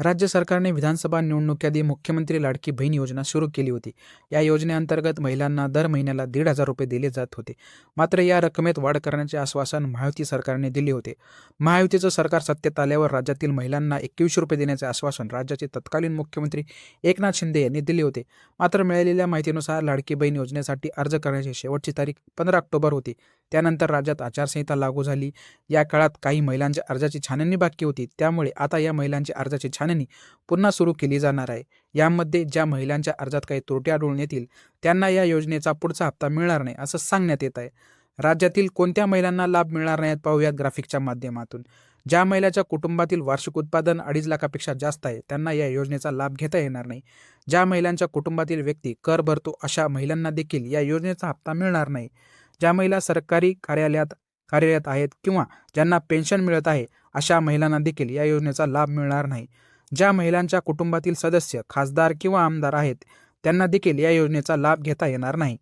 राज्य सरकारने विधानसभा निवडणुकीआधी मुख्यमंत्री लाडकी बहीण योजना सुरू केली होती. या योजनेअंतर्गत महिलांना दर महिन्याला दीड हजार रुपये दिले जात होते. मात्र या रकमेत वाढ करण्याचे आश्वासन महायुती सरकारने दिले होते. महायुतीचं सरकार सत्तेत आल्यावर राज्यातील महिलांना एकवीसशे रुपये देण्याचे आश्वासन राज्याचे तत्कालीन मुख्यमंत्री एकनाथ शिंदे यांनी दिले होते. मात्र मिळालेल्या माहितीनुसार लाडकी बहीण योजनेसाठी अर्ज करण्याची शेवटची तारीख पंधरा ऑक्टोबर होती. त्यानंतर राज्यात आचारसंहिता लागू झाली. या काळात काही महिलांच्या अर्जाची छाननी बाकी होती. त्यामुळे आता या महिलांच्या अर्जाची छान छाननी पुन्हा सुरू केली जाणार आहे. यामध्ये ज्या महिलांच्या अर्जात काही त्रुटी आढळून येतील त्यांना या योजनेचा पुढचा हप्ता मिळणार नाही असं सांगण्यात येत आहे. राज्यातील कोणत्या महिलांना लाभ मिळणार नाहीत पाहूयात ग्राफिकच्या माध्यमातून. ज्या महिलाच्या कुटुंबातील वार्षिक उत्पादन अडीच लाखापेक्षा जास्त आहे त्यांना या योजनेचा लाभ घेता येणार नाही. ज्या महिलांच्या कुटुंबातील व्यक्ती कर भरतो अशा महिलांना देखील या योजनेचा हप्ता मिळणार नाही. ज्या महिला सरकारी कार्यालयात कार्यरत आहेत किंवा ज्यांना पेन्शन मिळत आहे अशा महिलांना देखील या योजनेचा लाभ मिळणार नाही. ज्या महिलांच्या कुटुंबातील सदस्य खासदार किंवा आमदार आहेत त्यांना देखील या योजनेचा लाभ घेता येणार नाही.